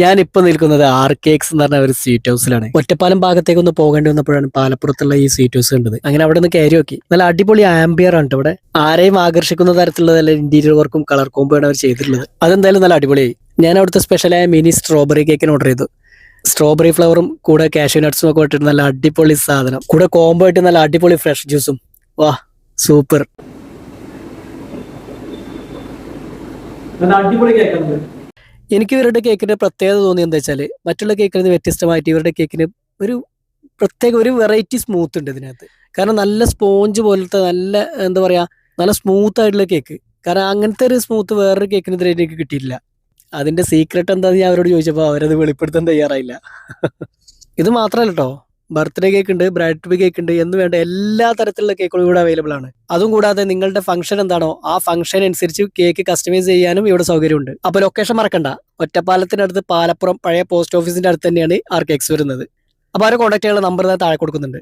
ഞാൻ ഇപ്പൊ നിൽക്കുന്നത് ആർ കേക്സ് എന്ന് പറഞ്ഞ ഒരു സ്വീറ്റ് ഹൗസിലാണ് ഒറ്റപ്പാലം ഭാഗത്തേക്ക് ഒന്ന് പോകേണ്ടി വന്നപ്പോഴാണ് പാലപ്പുറത്തുള്ള ഈ സ്വീറ്റ് ഹൗസ് കണ്ടത്. അങ്ങനെ അവിടെ നിന്ന് കയറി നോക്കി. നല്ല അടിപൊളി ആംബിയർ ആണ് ഇവിടെ. ആരെയും ആകർഷിക്കുന്ന തരത്തിലുള്ള നല്ല ഇന്റീരിയർ വർക്കും കളർ കോമ്പോ ആണ് അവർ ചെയ്തിട്ടുള്ളത്. അതെന്തായാലും നല്ല അടിപൊളിയായി ഞാൻ അവിടുത്തെ സ്പെഷ്യലായ മിനി സ്ട്രോബെറി കേക്കിന് ഓർഡർ ചെയ്തു. സ്ട്രോബെറി ഫ്ലവറും കൂടെ കാഷ്യൂ നട്ട്സും ഒക്കെ ഇട്ടിട്ട് നല്ല അടിപൊളി സാധനം. കൂടെ കോംബോ ആയിട്ട് നല്ല അടിപൊളി ഫ്രഷ് ജ്യൂസും വാ സൂപ്പർ നല്ല അടിപൊളി കേക്കാണ് എനിക്ക് ഇവരുടെ കേക്കിന് പ്രത്യേകത തോന്നി എന്താ വെച്ചാൽ മറ്റുള്ള കേക്കിൽ നിന്ന് വ്യത്യസ്തമായിട്ട് ഇവരുടെ കേക്കിന് ഒരു പ്രത്യേക ഒരു വെറൈറ്റി സ്മൂത്ത് ഉണ്ട് ഇതിനകത്ത്. കാരണം നല്ല സ്പോഞ്ച് പോലത്തെ നല്ല എന്താ പറയാ നല്ല സ്മൂത്ത് ആയിട്ടുള്ള കേക്ക് കാരണം അങ്ങനത്തെ ഒരു സ്മൂത്ത് വേറൊരു കേക്കിന് ഇതുവരെ എനിക്ക് കിട്ടിയിട്ടില്ല. അതിന്റെ സീക്രട്ട് എന്താന്ന് ഞാൻ അവരോട് ചോദിച്ചപ്പോൾ അവരത് വെളിപ്പെടുത്താൻ തയ്യാറായില്ല. ഇത് മാത്രമല്ല കേട്ടോ ബർത്ത്ഡേ കേക്ക് ഉണ്ട് ബ്രൈഡ് കേക്ക് ഉണ്ട് എന്ന് വേണ്ട എല്ലാ തരത്തിലുള്ള കേക്കുകളും ഇവിടെ അവൈലബിൾ ആണ്. അതും കൂടാതെ നിങ്ങളുടെ ഫംഗ്ഷൻ എന്താണോ ആ ഫംഗ്ഷൻ അനുസരിച്ച് കേക്ക് കസ്റ്റമൈസ് ചെയ്യാനും ഇവിടെ സൗകര്യമുണ്ട്. അപ്പോൾ ലൊക്കേഷൻ മറക്കണ്ട. ഒറ്റപ്പാലത്തിനടുത്ത് പാലപ്പുറം പഴയ പോസ്റ്റ് ഓഫീസിന്റെ അടുത്ത് തന്നെയാണ് ആർ കേക്സ് വരുന്നത്. അപ്പോൾ അവരെ കോൺടാക്ട് ചെയ്യാനുള്ള നമ്പർ താഴെ കൊടുക്കുന്നുണ്ട്.